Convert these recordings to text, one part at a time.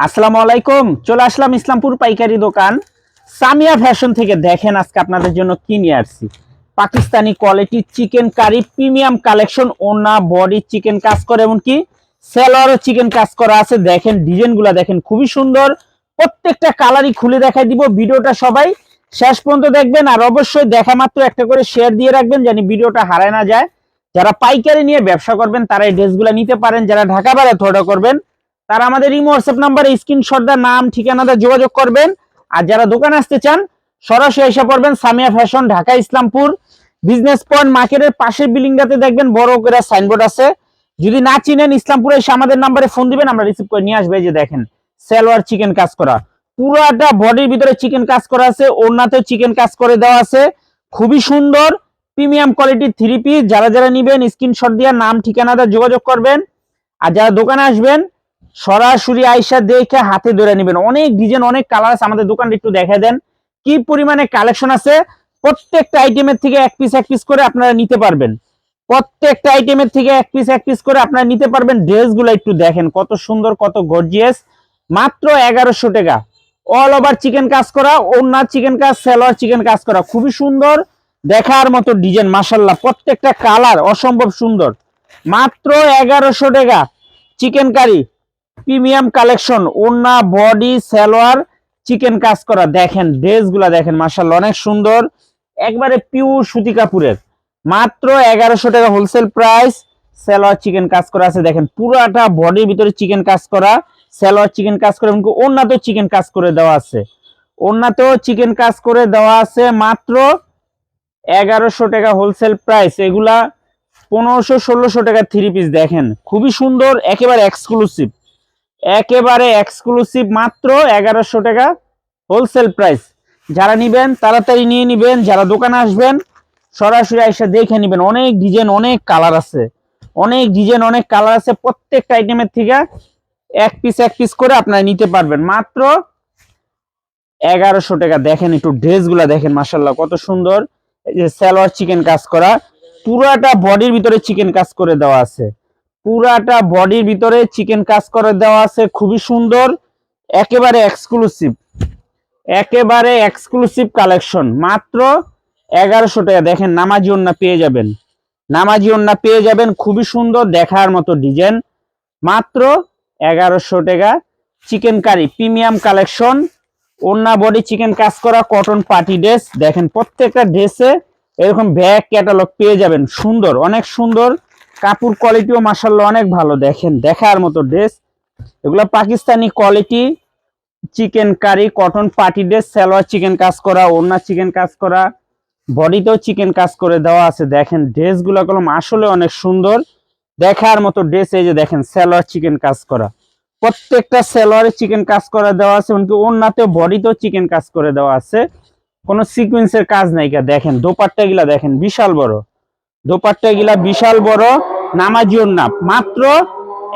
আসসালামু আলাইকুম, চলে আসলাম ইসলামপুর পাইকারি দোকান। সামিয়া ফ্যাশন থেকে দেখেন আজকে আপনাদের জন্য কি নিয়ে আসছি। Pakistani quality chikankari premium collection ওনা বডি চিকেন কাজ করে, এমনকি সেলোয়ারও চিকেন কাজ করা আছে। দেখেন, ডিজাইনগুলো দেখেন, খুবই সুন্দর। প্রত্যেকটা কালারই খুলে দেখাই দিব। ভিডিওটা সবাই শেষ পর্যন্ত দেখবেন, আর অবশ্যই দেখা মাত্র একটা করে শেয়ার দিয়ে রাখবেন, জানি ভিডিওটা হারায় না যায়। যারা পাইকারি নিয়ে ব্যবসা করবেন, তারা এই ড্রেসগুলো নিতে পারেন। যারা ঢাকা বাইরে থোড়া করবেন তারা আমাদের ইমো হোয়াটসঅ্যাপ নাম্বারে স্ক্রিনশট দা নাম ঠিকানাটা যোগাযোগ করবেন। আর যারা দোকানে আসতে চান, সরাসরি এসে পড়বেন Samia fashion, Dhaka, Islampur, business point মার্কেটের পাশের বিল্ডিংটাতে দেখবেন বড় করে সাইনবোর্ড আছে। যদি না চিনেন, ইসলামপুরে এসে আমাদের নাম্বারে ফোন দিবেন, আমরা রিসিভ করে নিয়ে আসবে। এই যে দেখেন, সেলোয়ার চিকেন কাজ করা। পুরোটা বডির ভিতরে চিকেন কাজ করা আছে, ওড়নাতেও চিকেন কাজ করে দেওয়া আছে। খুবই সুন্দর প্রিমিয়াম কোয়ালিটির থ্রি পিস যারা যারা নিবেন স্ক্রিনশট দিয়ে নাম ঠিকানাটা যোগাযোগ করবেন। আর যারা দোকানে আসবেন সরাসরি আইসা দেখে হাতে ধরে নেবেন। অনেক ডিজাইন অনেক কালার আছে। আমাদের দোকানটা একটু দেখে দেন। কি পরিমাণে কালেকশন আছে? প্রত্যেকটা আইটেমের থেকে এক পিস এক পিস করে আপনারা নিতে পারবেন। প্রত্যেকটা আইটেমের থেকে এক পিস এক পিস করে আপনারা নিতে পারবেন। ড্রেসগুলো একটু দেখেন। কত সুন্দর, কত গর্জিয়াস মাত্র এগারোশো টাকা। অল ওভার চিকেন কাজ করা ওনার চিকেন কাজ সেলোয়ার চিকেন কাজ করা। খুবই সুন্দর, দেখার মতো ডিজাইন মাসাল্লাহ প্রত্যেকটা কালার অসম্ভব সুন্দর। মাত্র এগারোশো টাকা। চিকেন কারি প্রিমিয়াম কালেকশন ওনা বডি, সালোয়ার, চিকেন কাজ করা। দেখেন, ড্রেসগুলা দেখেন মাসাল্লাহ অনেক সুন্দর। একবারে পিওর সুতি কাপুরের মাত্র এগারোশো টাকা হোলসেল প্রাইস সালোয়ার, চিকেন কাজ করা আছে। দেখেন, পুরাটা বডির ভিতরে চিকেন কাজ করা, সালোয়ার, চিকেন কাজ করে, এবং ওনাতেও চিকেন কাজ করে দেওয়া আছে। ওনাতেও চিকেন কাজ করে দেওয়া আছে মাত্র এগারোশো টাকা হোলসেল প্রাইস এগুলা পনেরোশো, ষোলোশো টাকা থ্রি পিস দেখেন। খুবই সুন্দর, একেবারে এক্সক্লুসিভ একেবারে এক্সক্লুসিভ মাত্র এগারোশো টাকা হোলসেল প্রাইস যারা নিবেন, তাড়াতাড়ি নিয়ে নিবেন, যারা দোকানে আসবেন, সরাসরি এসে দেখে নিবেন। অনেক ডিজাইন অনেক কালার আছে। অনেক ডিজাইন অনেক কালার আছে। প্রত্যেকটা আইটেমের থেকে এক পিস এক পিস করে আপনারা নিতে পারবেন। মাত্র এগারোশো টাকা। দেখেন একটু ড্রেসগুলা দেখেন মাসাল্লাহ কত সুন্দর। যে সালোয়ার চিকেন কাজ করা। পুরাটা বডির ভিতরে চিকেন কাজ করে দেওয়া আছে। পুরাটা বডির ভিতরে চিকেন কাজ করে দেওয়া আছে, খুবই সুন্দর। একেবারে এক্সক্লুসিভ একেবারে এক্সক্লুসিভ কালেকশন মাত্র এগারোশো টাকা। দেখেন, নামাজি ওন্না পেয়ে যাবেন। নামাজি ওন্না পেয়ে যাবেন, খুবই সুন্দর দেখার মতো ডিজাইন মাত্র এগারোশো টাকা। চিকেন কারি প্রিমিয়াম কালেকশন ওন্না বডি চিকেন কাজ করা কটন পার্টি ড্রেস দেখেন, প্রত্যেকটা ড্রেসে এরকম ব্যাগ ক্যাটালগ পেয়ে যাবেন। সুন্দর, অনেক সুন্দর। কাপড় কোয়ালিটিও মাসাল্লাহ অনেক ভালো, দেখেন, দেখার মতো ড্রেস এগুলো Pakistani quality chikankari cotton party dress salwar chikan কাজ করা, ওড়না চিকেন কাজ করা বডিতেও চিকেন কাজ করে দেওয়া আছে, দেখেন ড্রেসগুলো কলম আসলে অনেক সুন্দর। দেখার মতো ড্রেস এই যে দেখেন, সালোয়ার চিকেন কাজ করা। প্রত্যেকটা সালোয়ারে চিকেন কাজ করে দেওয়া আছে, এমনকি ওড়নাতেও বডিতেও চিকেন কাজ করে দেওয়া আছে। কোনো সিকুয়েন্সের কাজ নাই, দেখেন দোপাট্টা গুলা দেখেন, বিশাল বড়। দোপাট্টা গুলা বিশাল বড় নামাজি ওড়না মাত্র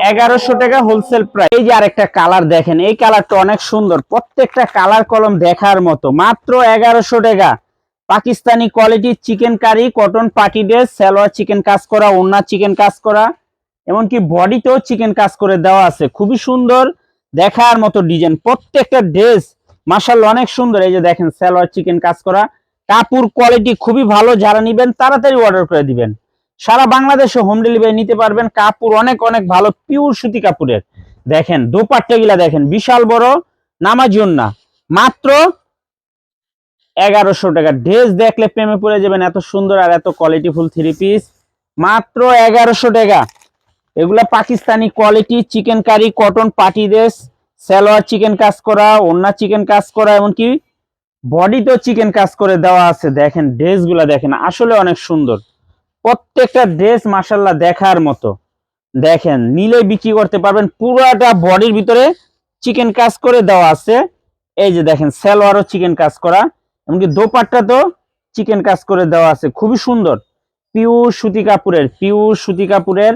এগারোশো টাকা হোলসেল প্রাইস এই যে আরেকটা কালার দেখেন, এই কালারটা অনেক সুন্দর। প্রত্যেকটা কালার কলম দেখার মতো। মাত্র এগারোশো টাকা। পাকিস্তানি কোয়ালিটির chikankari cotton party dress salwar chikan কাজ করা, ওড়না চিকেন কাজ করা, এমনকি বডিতেও চিকেন কাজ করে দেওয়া আছে। খুবই সুন্দর দেখার মতো ডিজাইন প্রত্যেকটা ড্রেস মার্শাল অনেক সুন্দর। এই যে দেখেন, সালোয়ার চিকেন কাজ করা। কাপড় কোয়ালিটি খুবই ভালো, যারা নিবেন তাড়াতাড়ি অর্ডার করে দিবেন। সারা বাংলাদেশে হোম ডেলিভারি নিতে পারবেন কাপড় অনেক অনেক ভালো পিওর সুতি কাপড়ের দেখেন, দোপাট্টা গিলা দেখেন, বিশাল বড় নামাজিউন না মাত্র এগারোশো টাকা। ড্রেস দেখলে প্রেমে পড়ে যাবেন, এত সুন্দর আর এত কোয়ালিটিফুল থ্রি পিস মাত্র এগারোশো টাকা। এগুলা Pakistani quality chikankari cotton party dress salwar chikan কাজ করা, ওন্না চিকেন কাজ করা, এমনকি বডিতেও চিকেন কাজ করে দেওয়া আছে, দেখেন ড্রেসগুলা দেখেন, আসলে অনেক সুন্দর। প্রত্যেকটা ড্রেস মাসাল্লাহ দেখার মতো। দেখেন, নিলে বিক্রি করতে পারবেন, পুরোটা বডির ভিতরে চিকেন কাজ করে দেওয়া আছে। এই যে দেখেন, সালোয়ারও চিকেন কাজ করা, এমনকি দোপাট্টা তো চিকেন কাজ করে দেওয়া আছে, খুবই সুন্দর। পিওর সুতি কাপুরের পিওর সুতি কাপুরের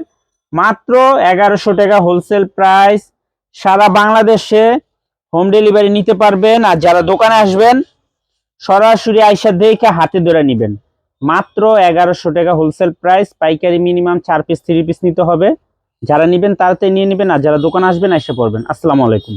মাত্র এগারোশো টাকা হোলসেল প্রাইস সারা বাংলাদেশে হোম ডেলিভারি নিতে পারবেন, আর যারা দোকানে আসবেন সরাসরি আইসা দেখে হাতে ধরে নিবেন। মাত্র এগারোশো টাকা হোলসেল প্রাইস পাইকারি মিনিমাম চার পিস থ্রি পিস নিতে হবে। যারা নেবেন তারাতে নিয়ে নেবেন, আর যারা দোকান আসবেন এসে পড়বেন। আসসালামু আলাইকুম।